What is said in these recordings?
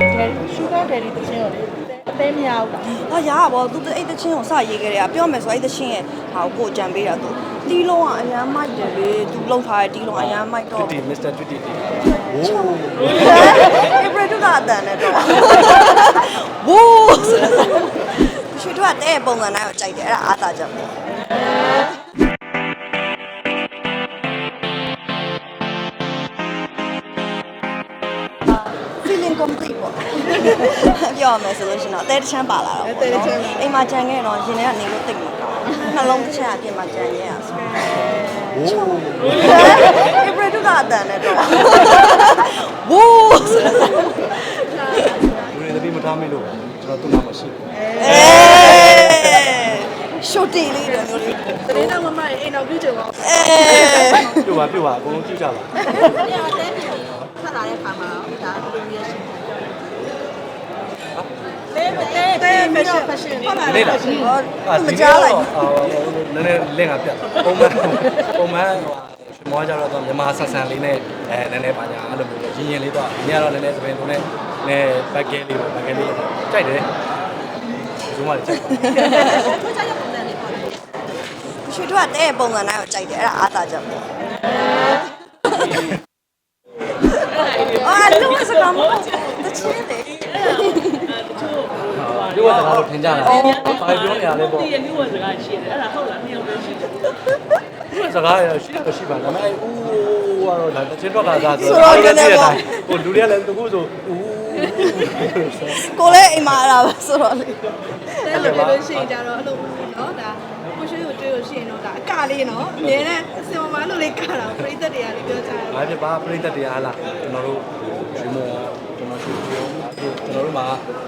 လေရှူဂါဒယ်ဒီတချင်းကိုလေအသေးမရဘူးလားဟာရပါဘောသူအဲ့တချင်းကိုစရေးခဲ့တယ်ကပြောမယ်ဆိုအဲ့တချင်းရဲ့ဟာကိုကိုကြံပေးတာသူတီးလုံးကအရန်မိုက်တယ်လေသူလုံထားတဲ့တီးလုံးအရန်မိုက်တော့ Twitty Mr. Twitty တီဝိုးဧပြီတုကအတန်နဲ့တော့ဝိုးရွှေတို့ကတဲ့ပုံစံတိုင်းကိုကြိုက်တယ်အဲ့ဒါအားသာချက်ပေါ့ ပေါ့ပြောရမယ်ဆိုလို့ရှိရင်တော့အသေးတစ်ချမ်းပါလာတော့ပေါ့နော်အိမ်မှာကြံခဲ့တော့ရင်ထဲကနေလို့တိတ်မကောင်းနှလုံးတစ်ချမ်းအပြင်မှာကြံခဲ့ရဆိုဝိုးဧပြီတုကအတန်နဲ့တော့ဝိုးလူတွေသတိမထားမိလို့ကျွန်တော်သူ့နာမရှိဘူးအေးရှိုတီလေးတွေမျိုးလေးတရင်တော့မမအိမ်တော်ပြုချင်ပါအေးပြုတ်ပါပြုတ်ပါအကုန်လုံးကြည့်ကြပါဘူးညအသေးမြင်ဆက်လာတဲ့ခါမှာဒါဘယ်လိုရရှိလဲတဲ တဲဖက်ရှင်ဖက်ရှင်ဟုတ်လားနေလားဟောမကြားလိုက်အာနည်းနည်းလင့်ကပြတ်ပုံမှန်ပုံမှန်ဟိုရွှေမောကြတော့မြန်မာဆန်ဆန်လေးနဲ့အဲနည်းနည်းပါညာအဲ့လိုမျိုးရင်းရင်လေးတော့ညကတော့နည်းနည်းသပင်လုံးနဲ့နည်းဘက်ကဲလေးပေါ့ဘက်ကဲလေးကြိုက်တယ်ဘယ်သူမှကြိုက်ပါကိုကြရပုံစံလေးပေါ့ရွှေတို့ကတဲ့ပုံစံတိုင်းကိုကြိုက်တယ်အဲ့ဒါအားသာချက်ပေါ့အာလူစကားမဟုတ်တချင်တယ် ဒီကစကားလို့ထင်ကြတာဘာပြောနေရလဲပေါ့ဒီရမျိုးဝစကားရှိတယ်အဲ့ဒါဟုတ်လားမြောက်လို့ရှိတယ်စကားရရှိတော့ရှိပါဒါပေမဲ့ဦးကတော့ဒါတစ်ချင်းတော့ကစားဆိုဟိုလူတွေကလည်းတကူဆိုဦးကိုလည်းအိမ်မှာအဲ့ဒါပဲဆိုတော့လေတဲလို့ပြောလို့ရှိရင်ကြတော့အဲ့လိုနော်ဒါကိုရှိကိုတွေ့လို့ရှိရင်တော့ဒါအကလေးနော်အမြဲတမ်းအစင်မမလို့လေးကတာပရိသတ်တွေကလည်းပြောကြတယ်ဘာဖြစ်ပါပြိတ္တတရားလားကျွန်တော်တို့ရွှေမောကျွန်တော်ရွှေပြောကျွန်တော်တို့ မှာ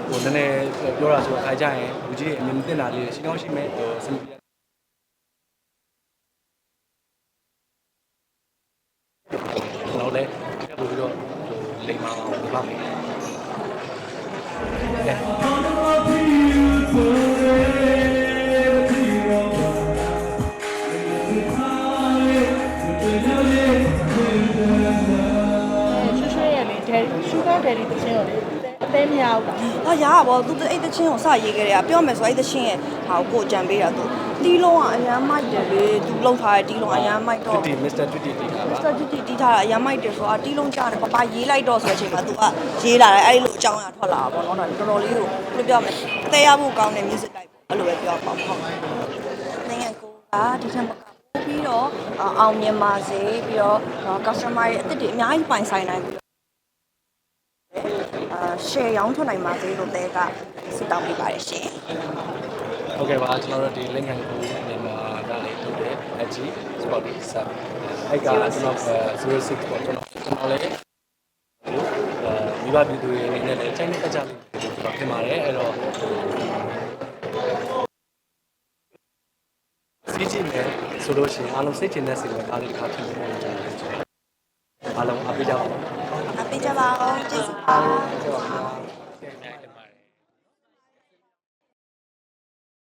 ဟိုနည်းနည်းပြောတာဆိုအခါကျရင်လူကြီးအမြင်တင်တာလေးရှိကောင်းရှိမယ်ဟိုစမပြကျွန်တော်လည်းတက်ပို့ပြီးတော့ဟိုလိမ်မအောင်ဒီပါမယ်ကဲရွှေရွှေရဲ့လေဒယ်ရှူဂါဒယ်ဒီတချင်းကိုလေအ သေးမရဘူးလားဟာရပါဘောသူအဲ့တချင်းကိုစရေးခဲ့တယ်ကပြောမယ်ဆိုအဲ့တချင်းရဲ့ဟာကိုကိုကြံပေးတာသူတီးလုံးကအရန်မိုက်တယ်လေသူလုံထားတဲ့တီးလုံးအရန်မိုက်တော့ Twitty Mr. Twitty တီကပါစတူတီတီထားတာအရန်မိုက်တယ်ဆိုတော့တီးလုံးကြားတယ်ပပရေးလိုက်တော့ဆိုတဲ့အချိန်မှာ तू ကရေးလာတယ်အဲ့ဒီလိုအကြောင်းအရာထွက်လာတာပေါ့နော်ဒါတော်တော်လေးကိုဘယ်လိုပြောမလဲအသေးရဖို့ကောင်းတဲ့ music type ပေါ့အဲ့လိုပဲပြောပါမှာဟုတ်နိုင်ငံကိုကဒီထက်မကပိုပြီးတော့အောင်မြင်ပါစေပြီးတော့ customer ရဲ့အသစ်တွေအများကြီးပိုင်ဆိုင်နိုင်ပြီးအာ share ရောင်းထွက်နိုင်ပါစေလို့တဲကစတောင်းပေးပါတယ်ရှင်ဟုတ်ကဲ့ပါကျွန်တော်တို့ဒီ link ကိုမြန်မာကလေးထုတ်တယ်အကြီး Spotify ဆက်အဲ့ကကျွန်တော်06ပေါ့ကျွန်တော်ကျွန်တော်လည်းဟိုမိဘပြည်သူတွေအနေနဲ့လည်းချိန်နဲ့တက်ကြလိမ့်မယ်ကျွန်တော်ထင်ပါတယ်အဲ့တော့စီးကြည့်မယ်ဆိုလို့ရှိရင်အားလုံးစိတ်ချတဲ့စိတ်နဲ့အားလေးတစ်ခါဖြစ်နေတယ်ကျွန်တော်အားလုံးအားပေးကြပါဦး အပေးကြပါဦးကျေးဇူးပါ